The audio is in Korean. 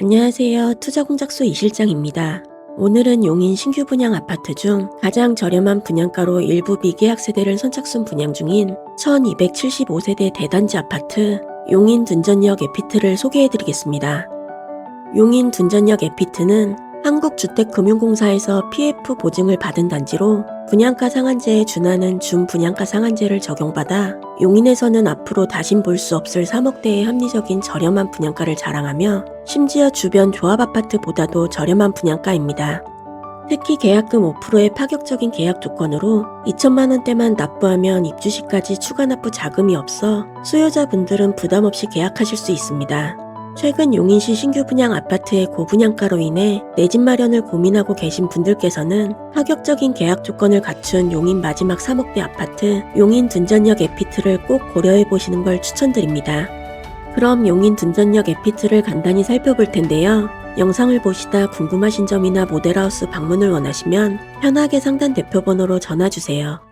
안녕하세요. 투자공작소 이실장입니다. 오늘은 용인 신규 분양 아파트 중 가장 저렴한 분양가로 일부 미계약 세대를 선착순 분양 중인 1275세대 대단지 아파트 용인 둔전역 에피트를 소개해드리겠습니다. 용인 둔전역 에피트는 한국주택금융공사에서 PF 보증을 받은 단지로 분양가 상한제에 준하는 준분양가 상한제를 적용받아 용인에서는 앞으로 다신 볼 수 없을 3억대의 합리적인 저렴한 분양가를 자랑하며 심지어 주변 조합 아파트보다도 저렴한 분양가입니다. 특히 계약금 5%의 파격적인 계약 조건으로 2천만 원대만 납부하면 입주 시까지 추가 납부 자금이 없어 수요자분들은 부담 없이 계약하실 수 있습니다. 최근 용인시 신규 분양 아파트의 고분양가로 인해 내 집 마련을 고민하고 계신 분들께서는 파격적인 계약 조건을 갖춘 용인 마지막 3억대 아파트 용인 둔전역 에피트를 꼭 고려해 보시는 걸 추천드립니다. 그럼 용인 둔전역 에피트를 간단히 살펴볼 텐데요. 영상을 보시다 궁금하신 점이나 모델하우스 방문을 원하시면 편하게 상단 대표 번호로 전화 주세요.